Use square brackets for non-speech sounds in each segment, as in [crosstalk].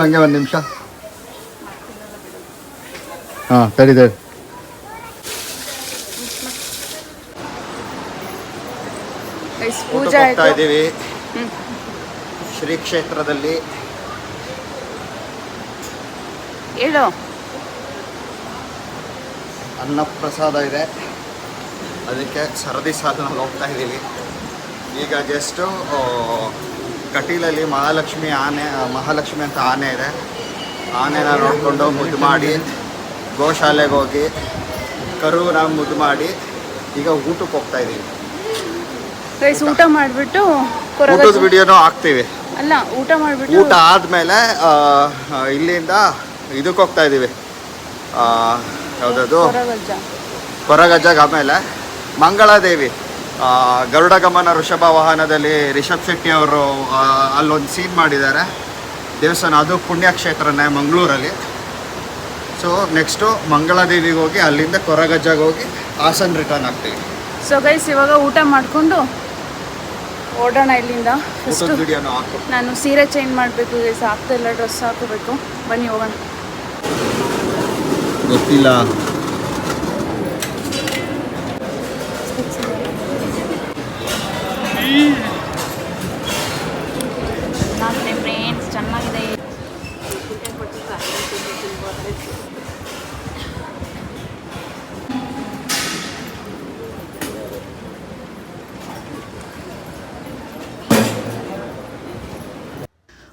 ಹಂಗೆ ಒಂದು ನಿಮಿಷ. ಹಾಂ ಸರಿ ಸರಿ. ಪೂಜೆ ಹೋಗ್ತಾ ಇದ್ದೀವಿ. ಶ್ರೀ ಕ್ಷೇತ್ರದಲ್ಲಿ. ಹೇಳು. ಅನ್ನಪ್ರಸಾದ ಇದೆ. ಅದಕ್ಕೆ ಸರದಿ ಸಾಲಿನಲ್ಲಿ ಹೋಗ್ತಾ ಇದ್ದೀವಿ. ಈಗ ಜಸ್ಟು ಕಟೀಲಲ್ಲಿ ಮಹಾಲಕ್ಷ್ಮಿ ಆನೆ ಮಹಾಲಕ್ಷ್ಮಿ ಅಂತ ಆನೆ ಇದೆ. ಆನೆನ ನೋಡಿಕೊಂಡು ಮುದ್ದು ಮಾಡಿ ಗೋಶಾಲೆಗೆ ಹೋಗಿ ಕರುನ ಮುದ್ದು ಮಾಡಿ ಈಗ ಊಟಕ್ಕೆ ಹೋಗ್ತಾ ಇದ್ದೀವಿ. ಊಟ ಮಾಡಿಬಿಟ್ಟು ಊಟದ ವಿಡಿಯೋನೂ ಹಾಕ್ತೀವಿ. ಅಲ್ಲ ಊಟ ಮಾಡಿಬಿಟ್ಟು ಊಟ ಆದಮೇಲೆ ಇಲ್ಲಿಂದ ಇದಕ್ಕೆ ಹೋಗ್ತಾ ಇದ್ದೀವಿ. ಯಾವುದದು? ಕೊರಗಜ್ಜ. ಕೊರಗಜ್ಜಾಗ ಆಮೇಲೆ ಮಂಗಳಾದೇವಿ. ಆ, ಗರುಡ ಗಮನ ಋಷಭ ವಾಹನದಲ್ಲಿ ರಿಷಬ್ ಶೆಟ್ಟಿ ಅವರು ಅಲ್ಲೊಂದು ಸೀನ್ ಮಾಡಿದ್ದಾರೆ. ದೇವಸ್ಥಾನ ಅದು ಪುಣ್ಯಕ್ಷೇತ್ರನೇ ಮಂಗಳೂರಲ್ಲಿ. ಸೊ ನೆಕ್ಸ್ಟು ಮಂಗಳಾದೇವಿಗೆ ಹೋಗಿ ಅಲ್ಲಿಂದ ಕೊರಗಜ್ಜಾಗ ಹೋಗಿ ಹಾಸನ್ ರಿಟರ್ನ್ ಆಗ್ತೀವಿ. ಸೊ ಗೈಸ್ ಇವಾಗ ಊಟ ಮಾಡಿಕೊಂಡು ಓಡೋಣ ಇಲ್ಲಿಂದ. ಫಸ್ಟು ನಾನು ಸೀರೆ ಚೇಂಜ್ ಮಾಡಬೇಕು ಗೈಸ್ ಆಗ್ತಾ ಇಲ್ಲ ಡ್ರೆಸ್ ಹಾಕೋಬೇಕು. ಬನ್ನಿ ಹೋಗೋಣ. ಗೊತ್ತಿಲ್ಲ. ಚೆನ್ನಾಗಿದೆ ಫ್ರೆಂಡ್ಸ್ ಚೆನ್ನಾಗಿದೆ.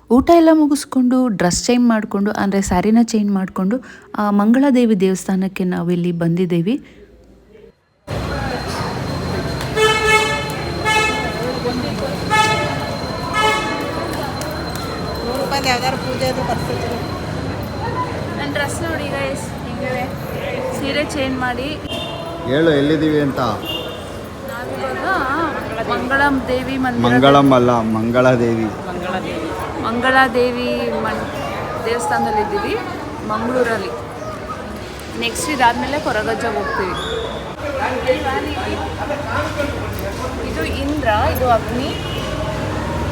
ಊಟ ಎಲ್ಲ ಮುಗಿಸ್ಕೊಂಡು ಡ್ರೆಸ್ ಚೇಂಜ್ ಮಾಡಿಕೊಂಡು, ಅಂದರೆ ಸ್ಯಾರಿನ ಚೇಂಜ್ ಮಾಡಿಕೊಂಡು ಮಂಗಳಾದೇವಿ ದೇವಸ್ಥಾನಕ್ಕೆ ನಾವಿಲ್ಲಿ ಬಂದಿದ್ದೇವೆ. ನನ್ನ ಡ್ರೆಸ್ ನೋಡಿ ಗೈಸ್ ಹಿಂಗೆ ಸೀರೆ ಚೇಂಜ್ ಮಾಡಿ. ಹೇಳು ಎಲ್ಲಿದ್ದೀವಿ ಅಂತ? ನಾವಿವಾಗ ಮಂಗಳಂ ದೇವಿ ಮಂದಿರ ಮಂಗಳಂ ಅಲ್ಲ ಮಂಗಳಾದೇವಿ. ಮಂಗಳಾದೇವಿ ಮನ್ ದೇವಸ್ಥಾನದಲ್ಲಿ ಇದ್ದೀವಿ ಮಂಗಳೂರಲ್ಲಿ. ನೆಕ್ಸ್ಟ್ ಇದಾದಮೇಲೆ ಕೊರಗಜ್ಜ ಹೋಗ್ತೀವಿ. ಇದು ಇಂದ್ರ ಇದು ಅಗ್ನಿ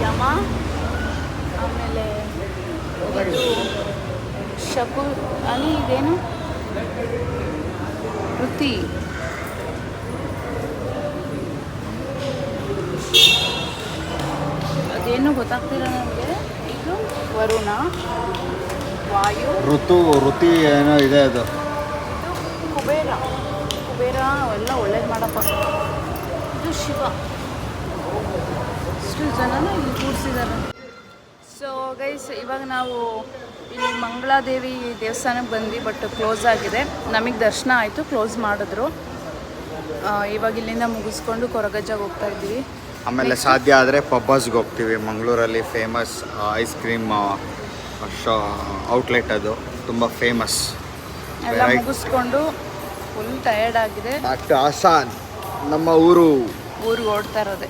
ಯಮ ಆಮೇಲೆ ಶಕು ಅನಿ ಇದೇನು? ವೃತ್ತಿ. ಅದೇನು ಗೊತ್ತಾಗ್ತಿಲ್ಲ ನನಗೆ ಇದು ವರುಣ ವಾಯು. ಋತು ಋತಿ ಏನೋ ಇದೆ ಅದು. ಕುಬೇರ. ಕುಬೇರ ಎಲ್ಲ ಒಳ್ಳೇದು ಮಾಡಪ್ಪ. ಇದು ಶಿವ. ಇಷ್ಟು ಜನನ ಇಲ್ಲಿ ಕೂರಿಸಿದ್ದಾರೆ. ಗೈಸ್ ಇವಾಗ ನಾವು ಇಲ್ಲಿ ಮಂಗಳಾದೇವಿ ದೇವಸ್ಥಾನಕ್ಕೆ ಬಂದ್ವಿ ಬಟ್ ಕ್ಲೋಸ್ ಆಗಿದೆ. ನಮಗೆ ದರ್ಶನ ಆಯಿತು ಕ್ಲೋಸ್ ಮಾಡಿದ್ರು. ಇವಾಗ ಇಲ್ಲಿಂದ ಮುಗಿಸ್ಕೊಂಡು ಕೊರಗಜ್ಜಾಗ ಹೋಗ್ತಾ ಇದ್ದೀವಿ. ಆಮೇಲೆ ಸಾಧ್ಯ ಆದರೆ ಪಬ್ಬಸ್ಗೆ ಹೋಗ್ತೀವಿ. ಮಂಗಳೂರಲ್ಲಿ ಫೇಮಸ್ ಐಸ್ ಕ್ರೀಮ್ ಶಾ ಔಟ್ಲೆಟ್ ಅದು ತುಂಬ ಫೇಮಸ್ ಎಲ್ಲ ಮುಗಿಸ್ಕೊಂಡು ಫುಲ್ ಟಯರ್ಡ್ ಆಗಿದೆ. ಬಟ್ ಆಸಾನ್ ನಮ್ಮ ಊರು. ಊರಿಗೆ ಓಡ್ತಾ ಇರೋದೆ.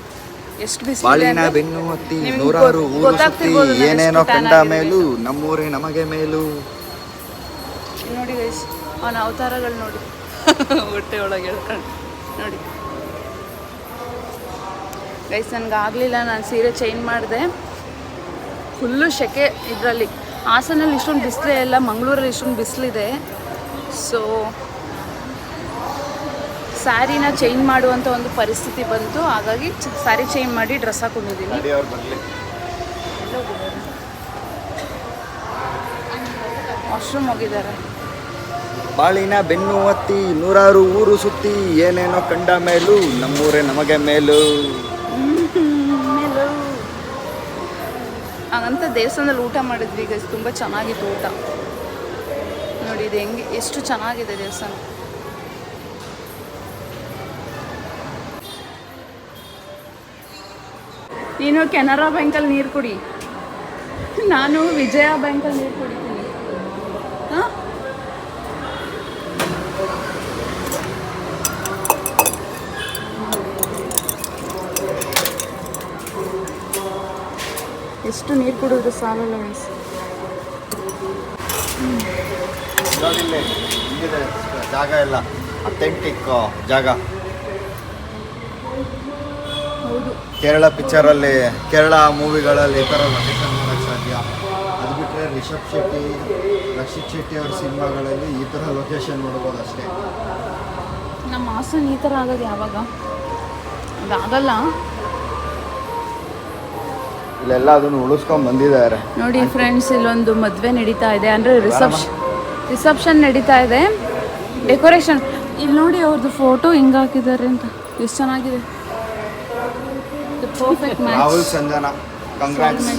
ಬಾಳಿನ ಬೆನ್ನು ಹತ್ತಿ ನೂರಾರು ಊರು ಸುತ್ತಿ ಏನೇನೋ ಎಷ್ಟು ಕಂಡ ಮೇಲೂ ನಮ್ಮೂರೇ ನಮಗೆ ಮೇಲೂ. ನೋಡಿ ಗೈಸ್ ಅವನ ಅವತಾರಗಳು ನೋಡಿ. ಹೊಟ್ಟೆ ಒಳಗೆ ಹೇಳ್ಕೊಂಡು ನೋಡಿ. ಗೈಸ್ ನನಗೆ ಆಗಲಿಲ್ಲ ನಾನು ಸೀರೆ ಚೇಂಜ್ ಮಾಡಿದೆ. ಫುಲ್ಲು ಸೆಕೆ ಇದರಲ್ಲಿ. ಹಾಸನಲ್ಲಿ ಇಷ್ಟೊಂದು ಬಿಸಿಲೇ ಇಲ್ಲ ಮಂಗಳೂರಲ್ಲಿ ಇಷ್ಟೊಂದು ಬಿಸಿಲಿದೆ. ಸೊ ಸ್ಯಾರಿನ ಚೇಂಜ್ ಮಾಡುವಂಥ ಒಂದು ಪರಿಸ್ಥಿತಿ ಬಂತು. ಹಾಗಾಗಿ ಸ್ಯಾರಿ ಚೇಂಜ್ ಮಾಡಿ ಡ್ರೆಸ್ ಹಾಕೊಂಡಿದ್ದೀನಿ. ವಾಶ್ರೂಮ್ ಹೋಗಿದ್ದಾರೆ. ಬಾಳಿನ ಬೆನ್ನು ಒತ್ತಿ ನೂರಾರು ಊರು ಸುತ್ತಿ ಏನೇನೋ ಕಂಡ ಮೇಲೂ ನಮ್ಮೂರೇ ನಮಗೆ ಮೇಲೂ. ಮೇಲು. ಹಾಗಂತ ದೇವಸ್ಥಾನದಲ್ಲಿ ಊಟ ಮಾಡಿದ್ವಿ. ಈಗ ತುಂಬ ಚೆನ್ನಾಗಿತ್ತು ಊಟ. ನೋಡಿ ಇದು ಹೆಂಗೆ ಎಷ್ಟು ಚೆನ್ನಾಗಿದೆ ದೇವಸ್ಥಾನ. ನೀನು ಕೆನರಾ ಬ್ಯಾಂಕಲ್ಲಿ ನೀರು ಕುಡಿ. ನಾನು ವಿಜಯ ಬ್ಯಾಂಕಲ್ಲಿ ನೀರು ಕುಡಿತೀನಿ. ಹಾಂ? ಎಷ್ಟು ನೀರು ಕುಡಿದ್ರು ಸಾಲಲ್ಲ ಮೀನ್ಸ್ ಜಾಗ ಎಲ್ಲ ಅಥೆಂಟಿಕ್ ಜಾಗ ಹೌದು ಕೇರಳ ಪಿಕ್ಚರಲ್ಲಿ ಕೇರಳ ಮೂವಿಗಳಲ್ಲಿ ಈ ಥರ ಲೊಕೇಶನ್ ನೋಡೋಕ್ಕೆ ಸಾಧ್ಯ? ಅದು ಬಿಟ್ಟರೆ ರಿಷಬ್ ಶೆಟ್ಟಿ ರಕ್ಷಿತ್ ಶೆಟ್ಟಿ ಅವ್ರ ಸಿನಿಮಾಗಳಲ್ಲಿ ಈ ಥರ ಲೊಕೇಶನ್ ನೋಡ್ಬೋದು ಅಷ್ಟೇ. ನಮ್ಮ ಹಾಸನ ಈ ಥರ ಆಗೋದು ಯಾವಾಗ? ಅದಾಗಲ್ಲ. ಇಲ್ಲೆಲ್ಲ ಅದನ್ನು ಉಳಿಸ್ಕೊಂಡ್ ಬಂದಿದ್ದಾರೆ. ನೋಡಿ ಫ್ರೆಂಡ್ಸ್ ಇಲ್ಲೊಂದು ಮದುವೆ ನಡೀತಾ ಇದೆ. ಅಂದರೆ ರಿಸೆಪ್ಷನ್ ರಿಸೆಪ್ಷನ್ ನಡೀತಾ ಇದೆ. ಡೆಕೋರೇಷನ್ ಇಲ್ಲಿ ನೋಡಿ ಅವ್ರದ್ದು ಫೋಟೋ ಹಿಂಗೆ ಹಾಕಿದ್ದಾರೆ ಅಂತ. ಎಷ್ಟು ಚೆನ್ನಾಗಿದೆ. Perfect Rahul match Sanjana congrats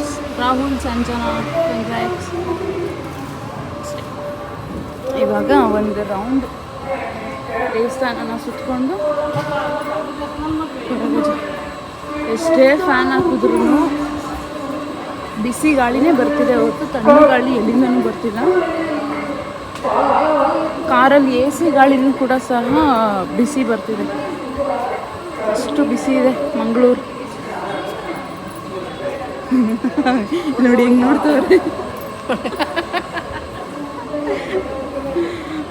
Rahul Sanjana congrats ಇವಾಗ ಒಂದು ರೌಂಡ್ ದೇವಸ್ಥಾನನ ಸುತ್ತಕೊಂಡು ಎಷ್ಟೇ ಫ್ಯಾನ್ ಹಾಕಿದ್ರು ಬಿಸಿ ಗಾಳಿನೇ ಬರ್ತಿದೆ ಹೊರತು ತಣ್ಣು ಗಾಳಿ ಎಲ್ಲಿಂದನೂ ಬರ್ತಿಲ್ಲ. ಕಾರಲ್ಲಿ ಎ ಸಿ ಗಾಳಿನೂ ಕೂಡ ಸಹ ಬಿಸಿ ಬರ್ತಿದೆ. ಅಷ್ಟು ಬಿಸಿ ಇದೆ ಮಂಗಳೂರು. [laughs] ನೋಡಿ ಹೆಂಗ್ ನೋಡ್ತಾರೆ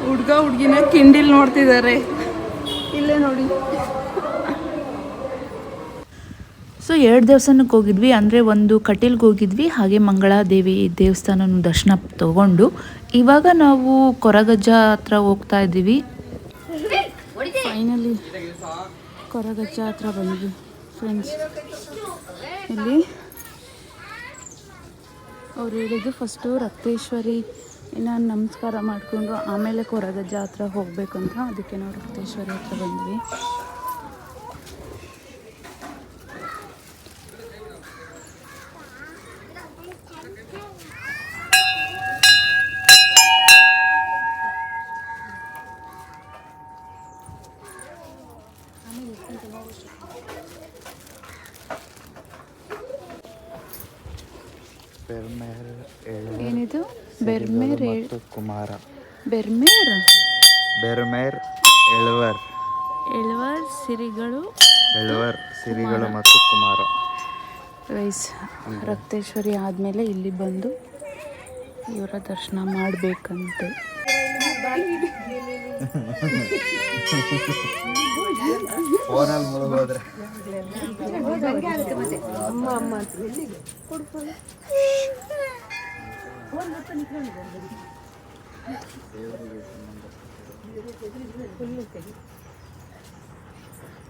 ಹುಡ್ಗ ಹುಡ್ಗಿನ ಕಿಂಡಿಲ್ ನೋಡ್ತಿದ್ದಾರೆ ಇಲ್ಲೇ ನೋಡಿ. ಸೊ ಎರಡು ದೇವಸ್ಥಾನಕ್ಕೆ ಹೋಗಿದ್ವಿ. ಅಂದರೆ ಒಂದು ಕಟೀಲ್ಗೆ ಹೋಗಿದ್ವಿ. ಹಾಗೆ ಮಂಗಳಾದೇವಿ ದೇವಸ್ಥಾನನ ದರ್ಶನ ತಗೊಂಡು. ಇವಾಗ ನಾವು ಕೊರಗಜ್ಜ ಹತ್ರ ಹೋಗ್ತಾ ಇದ್ದೀವಿ. ಫೈನಲಿ ಕೊರಗಜ್ಜ ಹತ್ರ ಬಂದ್ವಿ ಫ್ರೆಂಡ್ಸ್ ಇಲ್ಲಿ ಅವ್ರು ಹೇಳಿದ್ದು ಫಸ್ಟು ರಕ್ತೇಶ್ವರಿ ಇನ್ನು ನಮಸ್ಕಾರ ಮಾಡಿಕೊಂಡು ಆಮೇಲೆ ಕೊರಗಜ್ಜ ಹತ್ರ ಹೋಗಬೇಕಂತ ಅದಕ್ಕೆ ನಾವು ರಕ್ತೇಶ್ವರಿ ಹತ್ರ ಬಂದ್ವಿ. ಬೆರ್ಮೇರ್ ಏನಿದು? ಬೆರ್ಮೇರ್ ಮತ್ತು ಕುಮಾರ. ಬೆರ್ಮೇರ್? ಬೆರ್ಮೇರ್ ಎಳುವರ್. ಎಳುವರ್ ಸಿರಿಗಳು ಎಳುವರ್ ಸಿರಿಗಳು ಮತ್ತು ಕುಮಾರ. ರೈಸ್ ರಕ್ತೇಶ್ವರಿ ಆದಮೇಲೆ ಇಲ್ಲಿ ಬಂದು ಇವರ ದರ್ಶನ ಮಾಡಬೇಕಂತೆ. ಫೋನಲ್ಲಿ ಮುಳುಗೋದ್ರೆ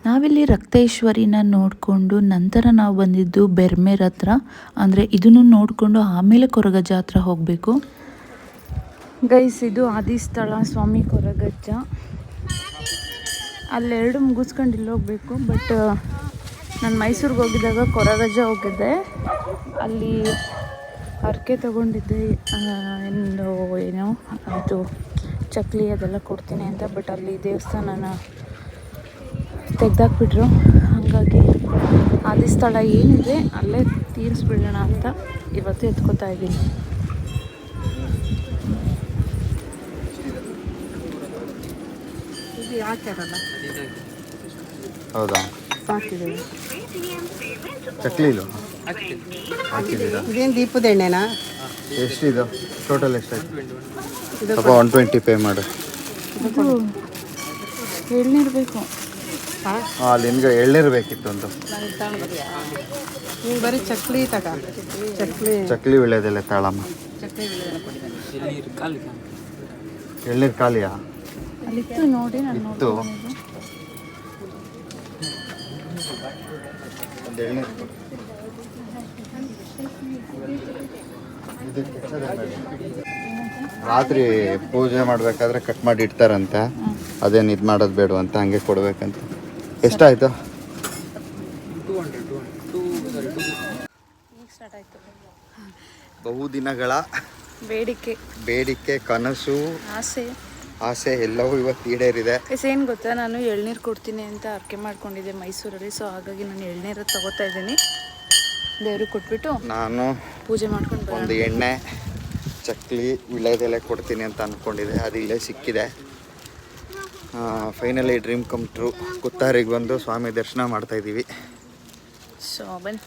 ನಾವಿಲ್ಲಿ ರಕ್ತೇಶ್ವರಿನ ನೋಡಿಕೊಂಡು ನಂತರ ನಾವು ಬಂದಿದ್ದು ಬೆರ್ಮೇರ್ ಹತ್ರ. ಅಂದರೆ ಇದನ್ನು ನೋಡಿಕೊಂಡು ಆಮೇಲೆ ಕೊರಗಜ್ಜ ಹತ್ರ ಹೋಗಬೇಕು. ಗೈಸ್, ಇದು ಆದಿಸ್ಥಳ ಸ್ವಾಮಿ ಕೊರಗಜ್ಜ. ಅಲ್ಲೆರಡು ಮುಗಿಸ್ಕೊಂಡು ಇಲ್ಲಿ ಹೋಗ್ಬೇಕು, ಬಟ್ ನಾನು ಮೈಸೂರಿಗೆ ಹೋಗಿದ್ದಾಗ ಕೊರಗಜ್ಜ ಹೋಗಿದ್ದೆ. ಅಲ್ಲಿ ಹರಕೆ ತಗೊಂಡಿದ್ದೆ ಒಂದು ಏನೋ, ಅದು ಚಕ್ಲಿ ಅದೆಲ್ಲ ಕೊಡ್ತೀನಿ ಅಂತ, ಬಟ್ ಅಲ್ಲಿ ದೇವಸ್ಥಾನನ ತೆಗ್ದಾಕ್ಬಿಟ್ರು. ಹಾಗಾಗಿ ಆದಿಸ್ಥಳ ಏನಿದೆ, ಅಲ್ಲೇ ತೀರಿಸ್ಬಿಡೋಣ ಅಂತ ಇವತ್ತು ಎತ್ಕೋತಾ ಇದ್ದೀನಿ. ಹೌದಾ? ಚಕ್ಲಿ ಇದು ಹಾಕಿದ್ದೀರಾ? ಇದೇನು ದೀಪದ ಎಣ್ಣೆನಾ? ಎಷ್ಟಿದು? ಟೋಟಲ್ ಎಷ್ಟಾಯ್ತು? ಸ್ವಲ್ಪ ಒನ್ ಟ್ವೆಂಟಿ ಪೇ ಮಾಡು. ಎಳ್ನೀರು ಬೇಕು. ಹಾಂ? ಅಲ್ಲಿ ಎಳ್ನೀರು ಬೇಕಿತ್ತು ಒಂದು. ನೀವು ಬರೀ ಚಕ್ಲಿ ತಗ. ಚಕ್ಲಿ. ಚಕ್ಲಿ ವಿಳ್ಯದೆಲೆ ತಾಳಮ್ಮ. ಚಕ್ಲಿ ಎಳ್ನೀರು ಖಾಲಿಯಾ? ಅಲ್ಲಿತ್ತು ನೋಡಿ ನಾನು ಇತ್ತು. ರಾತ್ರಿ ಪೂಜೆ ಮಾಡಬೇಕಾದ್ರೆ ಕಟ್ ಮಾಡಿ ಇಡ್ತಾರಂತೆ. ಅದೇನು ಇದು ಮಾಡೋದು ಬೇಡ ಅಂತ ಹಂಗೆ ಕೊಡ್ಬೇಕಂತ. ಎಷ್ಟಾಯ್ತು? ಬಹುದಿನಗಳ ಬೇಡಿಕೆ. ಬೇಡಿಕೆ ಕನಸು ಆಸೆ. ಆಸೆ ಎಲ್ಲವೂ ಇವತ್ತು ಈಡೇರಿದೆ. ಏನ್ ಗೊತ್ತಾ? ನಾನು ಎಳ್ನೀರು ಕೊಡ್ತೀನಿ ಅಂತ ಅರ್ಕೆ ಮಾಡ್ಕೊಂಡಿದ್ದೆ ಮೈಸೂರಲ್ಲಿ. ಸೊ ಹಾಗಾಗಿ ನಾನು ಎಳ್ನೀರು ತಗೋತಾ ಇದ್ದೀನಿ. ದೇವ್ರಿಗೆ ಕೊಟ್ಬಿಟ್ಟು ನಾನು ಪೂಜೆ ಮಾಡ್ಕೊಂಡು ಒಂದು ಎಣ್ಣೆ ಚಕ್ಲಿ ವಿಳ್ಯದೆಲೆ ಕೊಡ್ತೀನಿ ಅಂತ ಅಂದ್ಕೊಂಡಿದ್ದೆ ಅದು ಇಲ್ಲೇ ಸಿಕ್ಕಿದೆ. ಫೈನಲಿ ಡ್ರೀಮ್ ಕಮ್ ಟ್ರೂ ಕುತ್ತಾರಿಗೆ ಬಂದು ಸ್ವಾಮಿ ದರ್ಶನ ಮಾಡ್ತಾ ಇದ್ದೀವಿ. ಸೊ ಬನ್ನಿ.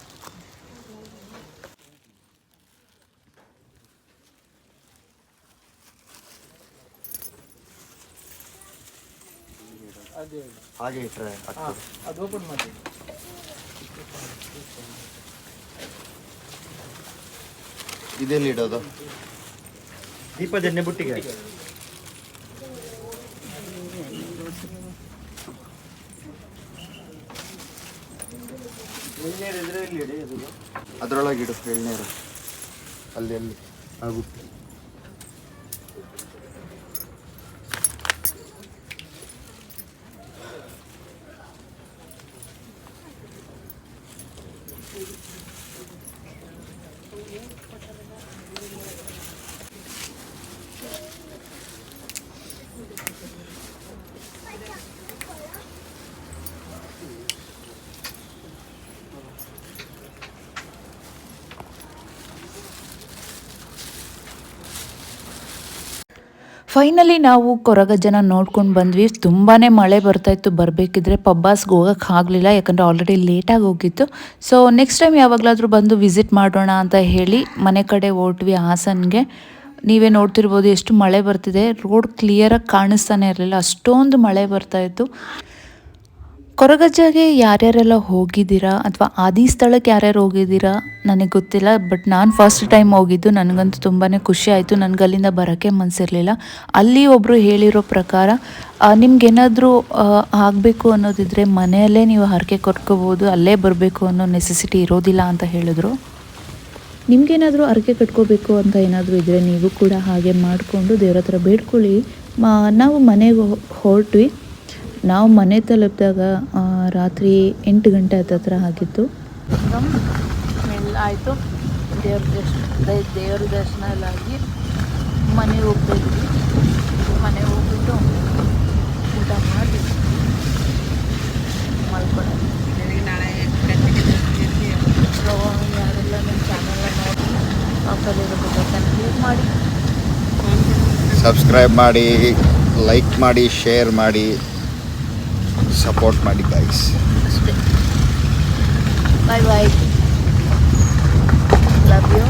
ಹಾಗೆ ಇಟ್ಟರೆ ಇದೆಲ್ಲಿ ಇಡೋದು? ದೀಪದ ಎಣ್ಣೆ ಬುಟ್ಟಿಗೆ. ಅದರೊಳಗೆ ಇಡುತ್ತೆ ಎಳ್ನೀರು ಅಲ್ಲಿ ಅಲ್ಲಿ ಆಗುತ್ತೆ. Thank you. ಫೈನಲಿ ನಾವು ಕೊರಗಜ್ಜನ ನೋಡ್ಕೊಂಡು ಬಂದ್ವಿ. ತುಂಬಾ ಮಳೆ ಬರ್ತಾಯಿತ್ತು ಬರಬೇಕಿದ್ರೆ ಪಬ್ಬಾಸ್ಗೆ ಹೋಗೋಕ್ಕೆ ಆಗಲಿಲ್ಲ. ಯಾಕಂದರೆ ಆಲ್ರೆಡಿ ಲೇಟಾಗಿ ಹೋಗಿತ್ತು. ಸೊ ನೆಕ್ಸ್ಟ್ ಟೈಮ್ ಯಾವಾಗಲಾದರೂ ಬಂದು ವಿಸಿಟ್ ಮಾಡೋಣ ಅಂತ ಹೇಳಿ ಮನೆ ಕಡೆ ಹೊರಟ್ವಿ ಹಾಸನ್ಗೆ. ನೀವೇ ನೋಡ್ತಿರ್ಬೋದು ಎಷ್ಟು ಮಳೆ ಬರ್ತಿದೆ. ರೋಡ್ ಕ್ಲಿಯರಾಗಿ ಕಾಣಿಸ್ತಾನೆ ಇರಲಿಲ್ಲ. ಅಷ್ಟೊಂದು ಮಳೆ ಬರ್ತಾಯಿತ್ತು ಕೊರಗಜ್ಜಗೆ ಯಾರ್ಯಾರೆಲ್ಲ ಹೋಗಿದ್ದೀರಾ? ಅಥವಾ ಆದಿ ಸ್ಥಳಕ್ಕೆ ಯಾರ್ಯಾರು ಹೋಗಿದ್ದೀರಾ? ನನಗೆ ಗೊತ್ತಿಲ್ಲ, ಬಟ್ ನಾನು ಫಸ್ಟ್ ಟೈಮ್ ಹೋಗಿದ್ದು. ನನಗಂತೂ ತುಂಬಾ ಖುಷಿ ಆಯಿತು. ನನಗೆ ಅಲ್ಲಿಂದ ಬರೋಕ್ಕೆ ಮನಸ್ಸಿರಲಿಲ್ಲ ಅಲ್ಲಿ ಒಬ್ಬರು ಹೇಳಿರೋ ಪ್ರಕಾರ ನಿಮ್ಗೇನಾದರೂ ಆಗಬೇಕು ಅನ್ನೋದಿದ್ರೆ ಮನೆಯಲ್ಲೇ ನೀವು ಹರಕೆ ಕೊಟ್ಕೋಬೋದು, ಅಲ್ಲೇ ಬರಬೇಕು ಅನ್ನೋ ನೆಸೆಸಿಟಿ ಇರೋದಿಲ್ಲ ಅಂತ ಹೇಳಿದ್ರು. ನಿಮಗೇನಾದರೂ ಹರಕೆ ಕಟ್ಕೋಬೇಕು ಅಂತ ಏನಾದರೂ ಇದ್ದರೆ ನೀವು ಕೂಡ ಹಾಗೆ ಮಾಡಿಕೊಂಡು ದೇವ್ರ ಹತ್ರ ಬೇಡ್ಕೊಳ್ಳಿ ನಾವು ಮನೆಗೆ ಹೊರಟ್ವಿ. ನಾವು ಮನೆ ತಲುಪಿದಾಗ ರಾತ್ರಿ ಎಂಟು ಗಂಟೆ ಹತ್ತತ್ರ ಆಗಿತ್ತು. ಆಯಿತು. ದೇವ್ರ ದರ್ಶನ ದೇವ್ರ ದರ್ಶನ ಎಲ್ಲ ಆಗಿ ಮನೆಗೆ ಹೋಗ್ಬೇಕು ಮನೆಗೆ ಹೋಗ್ಬಿಟ್ಟು ಊಟ ಮಾಡಿ ಮಲ್ಕೊಳ್ಳೋದು ಯಾರೆಲ್ಲ ನೋಡಿ ಕ್ಲಿಕ್ ಮಾಡಿ. ಸಬ್ಸ್ಕ್ರೈಬ್ ಮಾಡಿ ಲೈಕ್ ಮಾಡಿ ಶೇರ್ ಮಾಡಿ. ಸಪೋರ್ಟ್ ಮಾಡಿ ಗಾಯ್ಸ್ ಅಷ್ಟೇ ಬಾಯ್ ಬಾಯ್ ಲವ್ ಯು